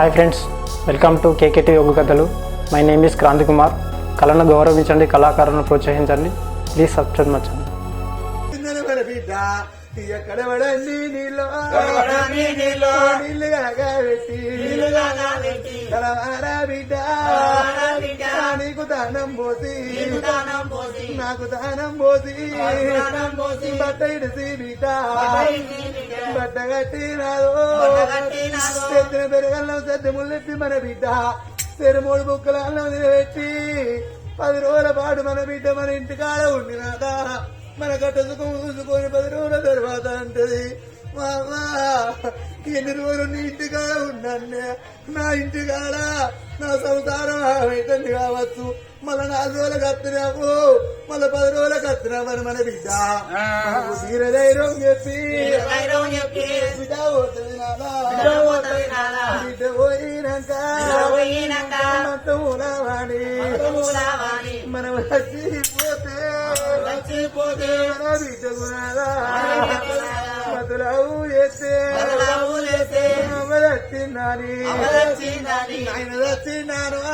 Hi friends welcome to KKT Yoga కథలు my name is Kranthi Kumar కళను గౌరవించండి కళాకారులను ప్రోత్సహించండి. ప్లీజ్ సబ్స్క్రైబ్ మచ్చండి చిందన మన బిడ్డ ఎక్కడ పడండి నీళ్ళు పడని నీళ్ళు. నీళ్ళు కాగబెట్టి నీళ్ళుగానబెట్టి. కలవారా బిడ్డ. నీకు దానం పోసి నీకు దానం పోసి. నాకు దానం పోసి నాకు దానం పోసి. బట్ట ఇడిసి బిడ్డ బట్ట ఇడిసి బిడ్డ. బట్ట కట్టి నాదో బట్ట కట్టి నాదో. తెచ్చిన పెరగల్లం సద్ది ముల్లెత్తి మన బిడ్డ తెరుమూడు బుక్కల అన్నం నిలబెట్టి పది రోజుల పాటు మన బిడ్డ మన ఇంటికాడ ఉండినాదా మన గట్ట సుఖం పది రోజుల తర్వాత అంటది మామా ఎన్ని రోజులు నీ ఇంటికాడ ఉన్నాను నా ఇంటికాడ? నా సంసారం అవుతుంది కావచ్చు. మళ్ళా నాలుగు రోజులకు వస్తున్నావు మళ్ళా పది రోజులకు వస్తున్నామని మన బిడ్డ. తీరధైర్యం చెప్పి. బిడ్డ పోతుంది బిడ్డ. బిడ్డ పోయినాక బిడ్డ. మనం వచ్చిపోతే చచ్చిపోతే మన బిడ్డకు నాదా మన బిడ్డకు నాదా. మధురావు చేస్తే బదలావు ఆయన వచ్చిందని.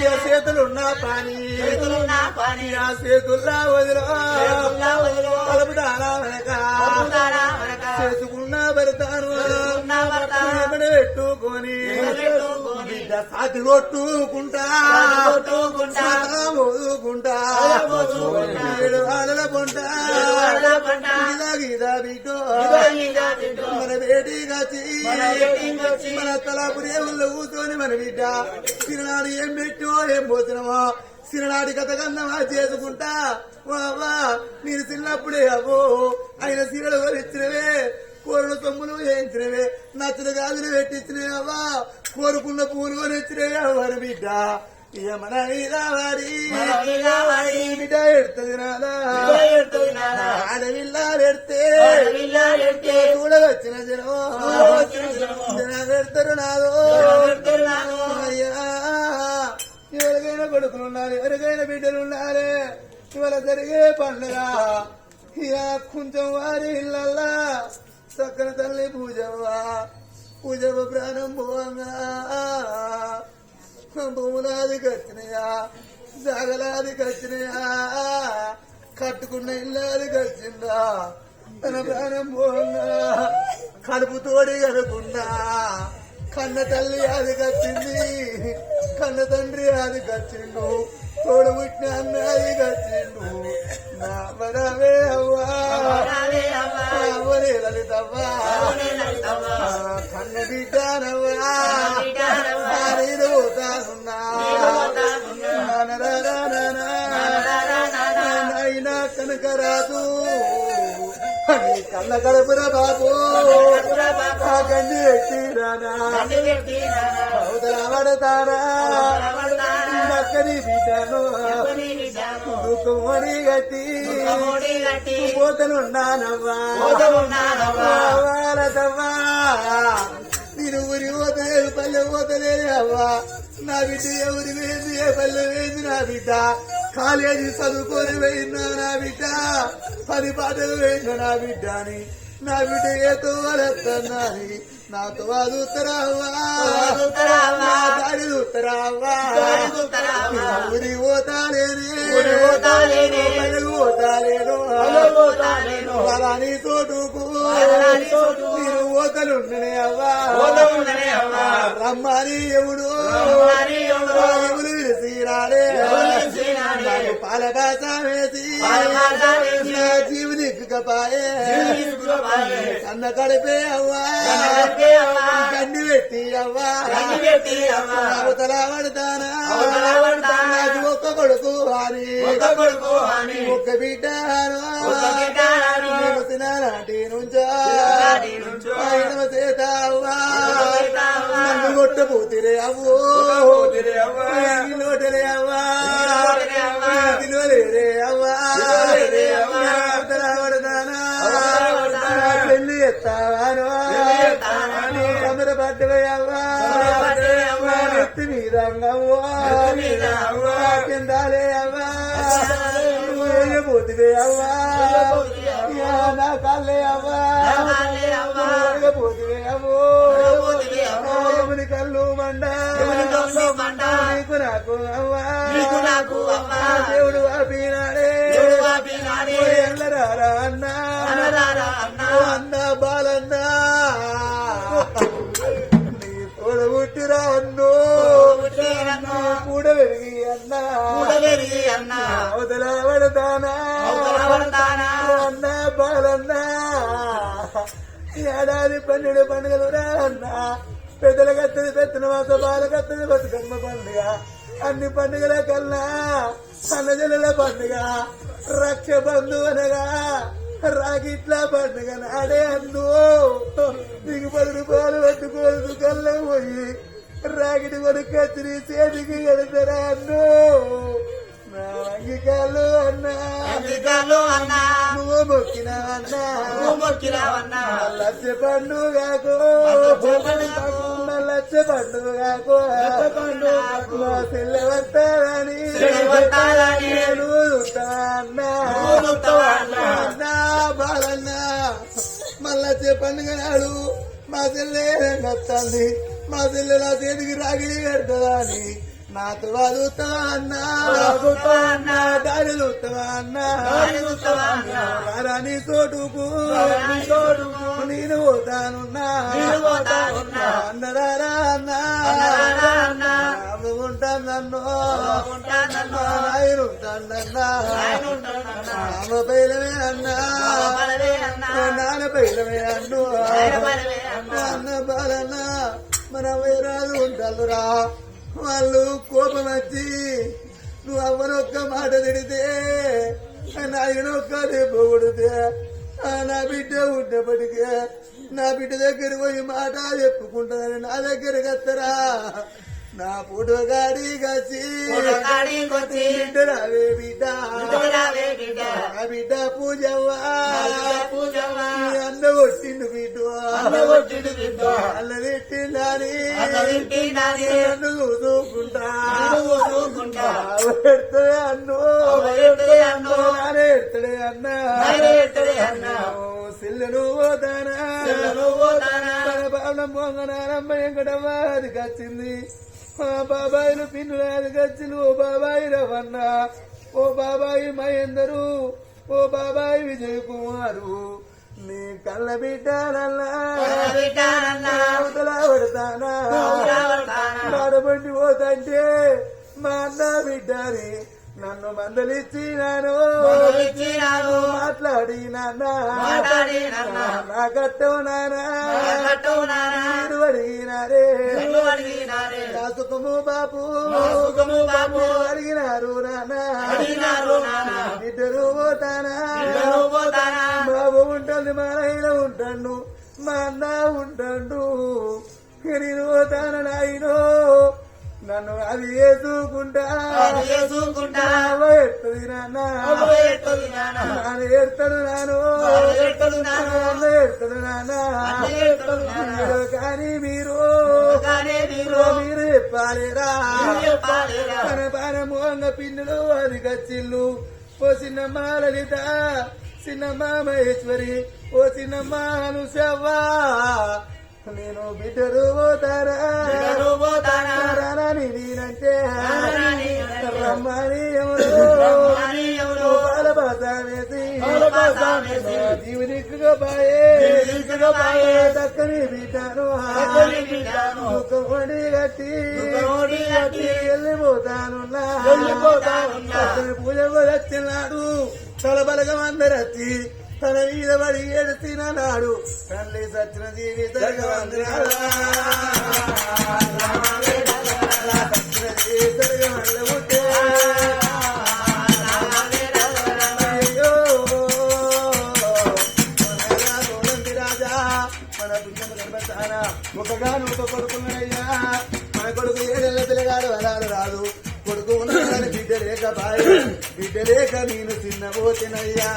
ఈ చేతులున్న పని. ఆ చేతుల్లా వదిలో. చేసుకున్న. ఏమని పెట్టుకొని. బిడ్డ సాతి కొట్టుకుంటా మోదుకుంటా. ఏడు బిడ్డో. మన వచ్చి. మన తలాపురి ఊళ్ళో కూర్చొని మన బిడ్డ చిరనాడు ఏం పెట్టో ఏం పోసినమో సిరనాడి కథ కన్నమా చేసుకుంటా. వావా మీరు చిన్నప్పుడే అవ్వో ఆయన సిరలు కొనిచ్చినవే కూరలు తమ్ములు వేయించినవే నచ్చిన గాజులు పెట్టించినవే అవ్వా కోరుకున్న పూలు కొనిచ్చినవే అవ్వని బిడ్డ. వారి మన వాడి. బిడ్డ ఎడుతుంది నాదా బిడ్డ ఎడుతుంది నాదా. ఆడవిల్లా పెడితే ఆడవిల్లా పెడితే చూడవచ్చిన జనం పెడతారు నాదో. అయ్యా ఎవరికైనా కొడుకులు ఉండాలి ఎవరికైనా బిడ్డలు ఉండాలి ఇవాళ జరిగే పండుగ ఇక కొంచెం వారి ఇళ్ళల్లా చక్కని తల్లి పూజవ్వ పూజవ ప్రాణం పోవంగా భూములాది గచ్చినయా జాగలాది గచ్చినయా కట్టుకున్న ఇల్లాది గచ్చిందా తన ప్రాణం పోవంగా కడుపు తోడి కనుకున్నా కన్న తల్లి అది కచ్చింది. కన్న తండ్రి అది కచ్చిండు. తోడు పుట్టిన అన్న అది కచ్చిండు. నా మరవే అవ్వా. రావే అవ్వా. అవరే లలితవ్వా. కన్న బిడ్డనవ్వా. నాయన కనకరాదు కన్న కడుపుర బాబు కన్ను పెట్టి నాదా. బిడ్డను దుఃఖమోడి గట్టి. పోతనున్నానవ్వా నేను ఊరి పోతలేదు పల్లె పోతలేదు అవ్వా నా బిడ్డ ఎవరి వేసి ఏ పల్లె వేసి నా బిడ్డ కాలేజీ చదువుకొని పోయిందా నా బిడ్డ పది పాటలు వేసిన నా బిడ్డ అని నా బిడ్డ ఏతో వలెత్తన్నది నాతో దారి చూస్తారావా. ఊరి పోతాలేనే పోతాలేనే. వరాని తోటుకు. మీరు ఓతలుండనే అవ్వా. రమ్మని ఎవడు ఎవడు. విడిసిరాడే. నాకు పాలబాస వేసి పాలబాస వేసి. నా జీవుని ఎక్కుకపాయే. కన్న కడిపే అవ్వా. కన్న పెట్టి అవ్వా. అవతల పడతానా. నాకు ఒక్క కొడుకు అని ఒక్క బిడ్డ. నాటి నుంచో. చేత అవ్వా. నన్ను కొట్టబోతిరే అవ్వో. లోటలే విలువలేరే అవ్వా పడతానా. పెళ్ళి ఎత్తావాను పడ్డవే అవ్వా. నెత్తి మీద. కిందాలే అవ్వా పోతివే అవ్వా నా కాళ్ళే అవ్వా కాళ్ళే. పోతివే అవ్వో బండ. నీకు నాకు అవ్వా నీకు. దేవుడు. ఓ ఎల్లరారా అన్నా అన్నా. బాలన్నా నీ తోడ పుట్టిరా అన్నో పుట్టిరా అన్నో. కూడ పెరిగి అన్నా అవతల పడతానా. అన్నా బాలన్నా ఏడాది పన్నెండు పండుగలు రా అన్నా పెద్దల కత్తది పెత్తన మాస బాల కత్తది బతుకమ్మ పండుగ. అన్ని పండుగల కన్నా అన్నజనుల పండుగ. రక్ష బంధు అనగా రాగిట్ల పండుగ నాడే అందు. దిగుబడి పాలు రూపాయలు పట్టుకోదు కళ్ళ పోయి. రాగిడి కొడుకు కత్తిరి చేతికి కడతారా అన్ను అంగికాలు అన్నా అంగికాలు. నువ్వు నువ్వు మొక్కినావన్నా. లచ్చ పండుగకు. లచ్చ పండుగకు. నువ్వు చూస్తావన్నా బాలన్నా. మళ్ళా పండుగ నాడు మా చెల్లె వస్తుంది మా చెల్లె నా చేతికి పెడతదా అని నాతో చూస్తావా అన్నా చూస్తావా అన్నా. దారి చూస్తావా అన్నా దారి చూస్తావా అన్నా. రాని తోటుకు రాని తోటుకు. నేను పోతానున్నా నేను పోతానున్నా. అన్నరారా అన్నా. ఉంటానన్నో ఉంటానన్నో. ఆయన ఉంటానన్నా. ఆమె పైలమే అన్నా. నాన్న పైలమే అన్ను అన్నా. బాలన్నా మన వేరాలు ఉంటారురా వాళ్ళు కోపం వచ్చి నువ్వు అవ్వనొక్క మాట తిడితే నాయనొక్క దెబ్బ కొడితే ఆ నా బిడ్డ ఉండేప్పటికే నా బిడ్డ దగ్గర పోయి మాట చెప్పుకుంటుందని నా దగ్గర వస్తారా? నా పుట్టు గాడి కచ్చి కాడికొచ్చి బిడ్డ. రావే బిడ్డ. బిడ్డరావే బిడ్డ. నా బిడ్డ పూజవ్వా. అన్న కొట్టిండు బిడ్డ. అన్న తిట్టిందని. నన్ను చూసుకుంటా. పెడతాడే అన్ను. నానే ఎడతాడే అన్న. సిల్లను పోతానా బాబలం పొంగనారమ్మ వెంకటమ్మ అది కచ్చింది. మా బాబాయిలు పిన్నులు అది కచ్చింది ఓ బాబాయి రవన్న ఓ బాబాయి మహేందరు ఓ బాబాయి విజయ్ కుమారు నీ కళ్ళ అవతల పడతానా. నడబండి పోతంటే మా అన్న బిడ్డని నన్ను మందలిచ్చినాను మాట్లాడినానా. నా కట్టవు నానా అడిగినారే. బాపు. బాపు. అడిగినారు. ఇద్దరు పోతానా. ఇద్దరు పోతానా. బాబు ఉంటుంది మా నాయన ఉంటాడు మా అన్న ఉంటాడు నేను పోతాను నాయనో. నన్ను అది వేసుకుంటా అది చేసుకుంటా. ఎత్తది నాన్న. ఎడతాడు నాను. ఎడతాడు నాను. నాన్న కానీ మీరు. మీరు. చెప్పాలిరా. మన పానము అంగ పిన్నులు అది కచ్చిల్లు ఓ చిన్నమ్మ లలిత చిన్నమ్మ మహేశ్వరి. ఓ చిన్నమ్మ అనుసవ్వా. నేను బిడ్డరు పోతారా నేనంటే. రమ్మని ఎవరు? బాలబాసానేసి. జీవనిక్కుగా బాయే. దక్కని బిడ్డను కట్టి. పూజ వచ్చినాడు అందరచ్చి. తన మీద పడి ఏడుతినాడు తల్లి సచిన జీవితం అయ్యో రాజా మన పుణ్యం గర్భస్థాన ఒకగా నూట కొడుకున్నాడయ్యా మన కొడుకు ఏడేళ్ళ పిల్లగాడు అలాడు రాదు. కొడుకు ఉన్నాడని బిడ్డ లేక బాయ్ బిడ్డ లేక నేను చిన్నబోతినయ్యా.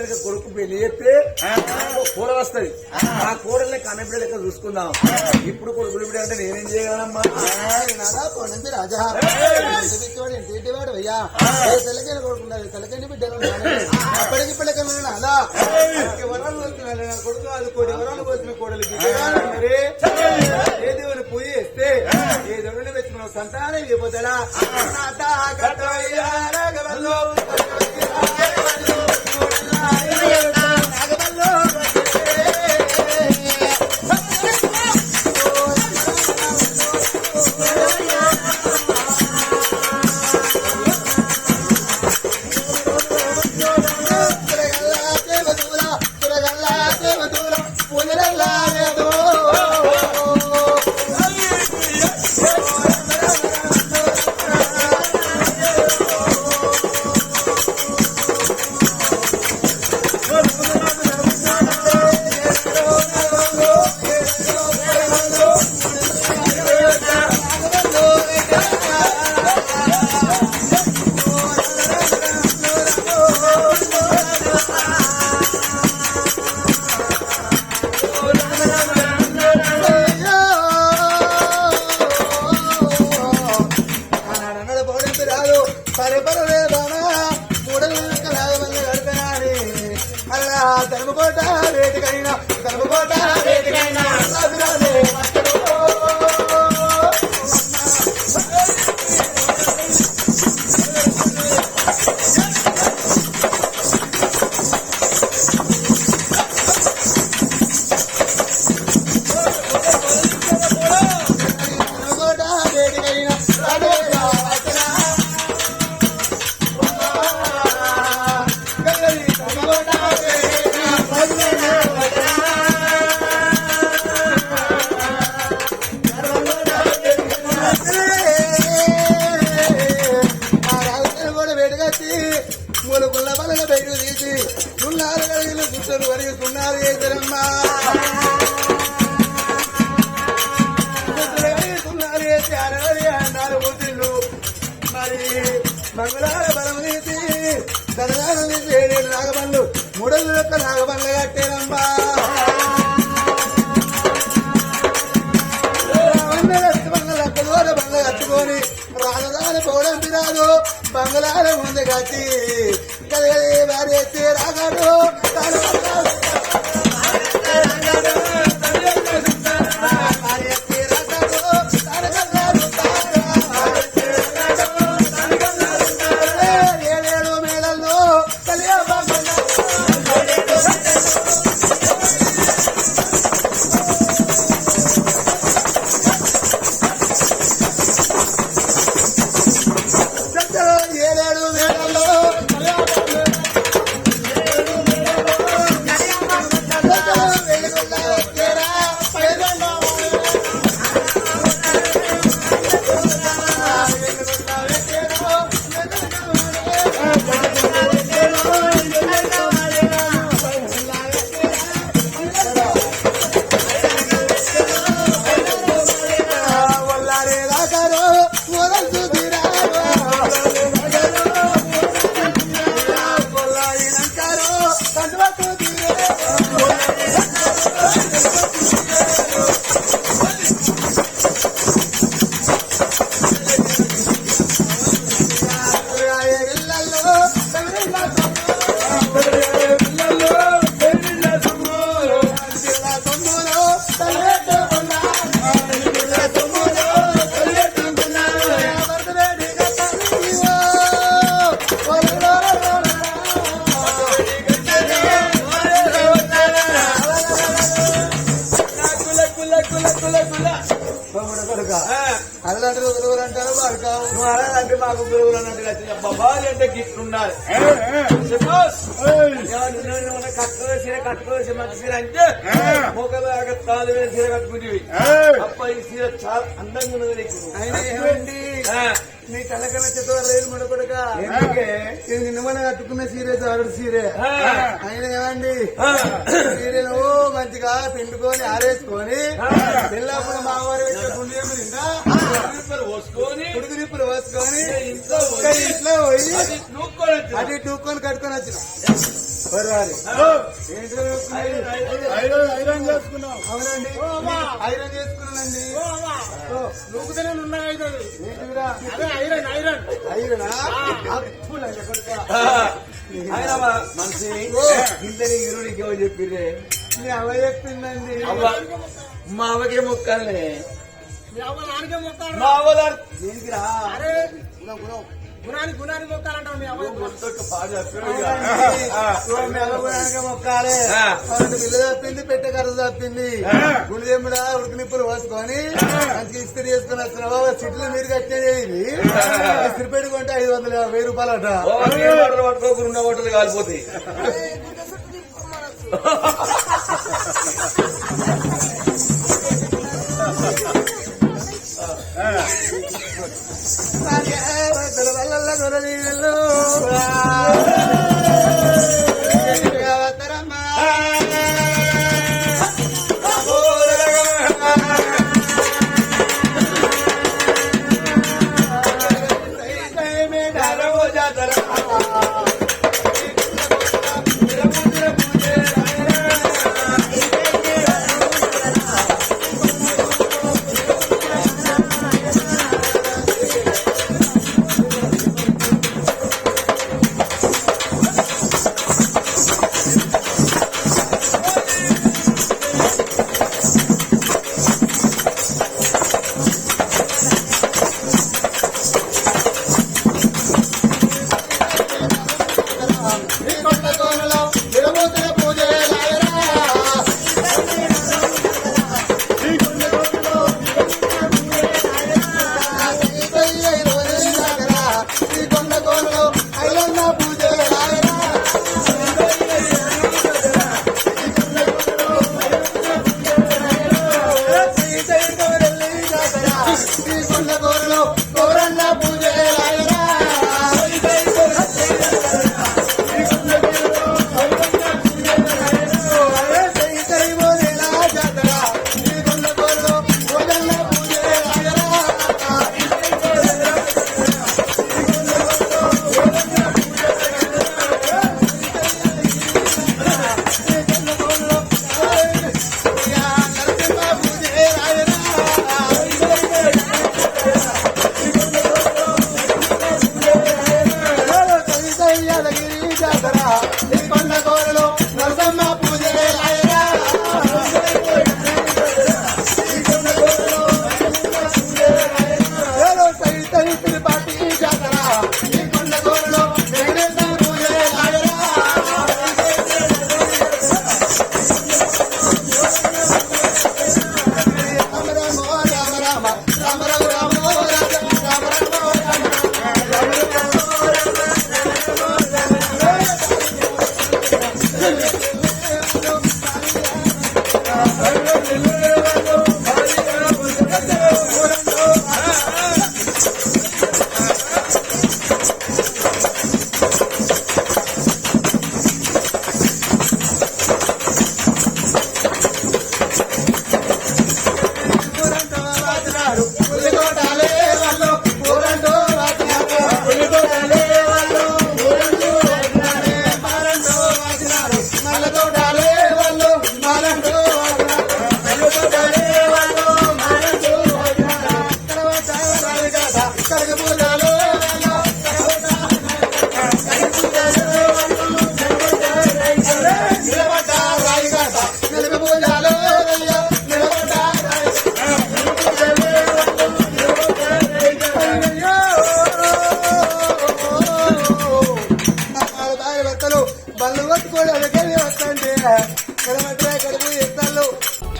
కనుక కొడుకు పెళ్ళి చెప్తే కూర వస్తుంది. ఆ కూరల్ని కన్నబిడ్డ లెక్క చూసుకుందాం. ఇప్పుడు కొడుకులు బిడ్డ అంటే నేనేం చేయగలనమ్మా? కొండంతి అయ్యా కొడుకున్నారు అప్పటికి కొడుకు వాళ్ళు ఏ ఏ పెట్టిన సంతానం ఇవ్వదలా బంగళారం ఉంది కచ్చి కదగలే భార్య మాకు గురువులు అన్నట్టుగా చిన్న బాబాలు అంటే గిట్లు ఉండాలి చెప్పోస్. ఏమన్నా నిన్ను ఉన్న కట్టుకో సీర కట్టుకో సీర మంచి సీర అంటే సీర కట్టుకుంటివి సీర చాలా అందంగా ఉన్నది నీకు. ఆయన ఏమండి ఆ, నీ కలకల చెత్త రైలు మడకొడక ఎందుకే? ఇది నిన్న మన కట్టుకున్న సీరే ఆరుడు సీరే. ఆయన ఏమండి? ఆ, సీరెను మంచిగా పిండుకొని ఆరేసుకొని పిల్లప్పుడు మా వారు పెట్టే పుణ్యం నిండా ఉడుకులు పోసుకొని ఉడుకు నిప్పులు పోసుకొని ఇంట్లో పోయి అది టూక్కొని కట్టుకొని వచ్చిన. ఐరన్ చేసుకున్నాం. అవునండి. ఐరన్ చేసుకున్నానండి. నూకుతూనే ఉన్నాయి ఐరన్ ఐరన్. ఐరనా? ఆయన మనిషి ఇంతని ఇరుడికి ఏమో చెప్పిర్రే? మీ అవ్వ చెప్పిందండి. అవ్వ మా అవ్వకే మొక్కలే? మీ అవ్వ నానికే మొక్కాలి మా అవ్వ ఏంటిరా అరే. గుణం, గుణం. గుణానికి గుణానికి మొక్కాలంటావు మీ మొక్కాలే. బిల్లు తప్పింది పెట్టె కర్ర తప్పింది. ఉడికి నిప్పులు పోసుకొని మంచిగా ఇస్త్రీ చేసుకుని వచ్చిన బాబా సిట్లు మీరు కట్టేది ఇస్త్రీ పెట్టుకుంటే ఐదు వందల వెయ్యి రూపాయలు అట పట్టుకోకుండా ఉన్న బట్టలు కాలిపోతాయి మల్లతోటాలే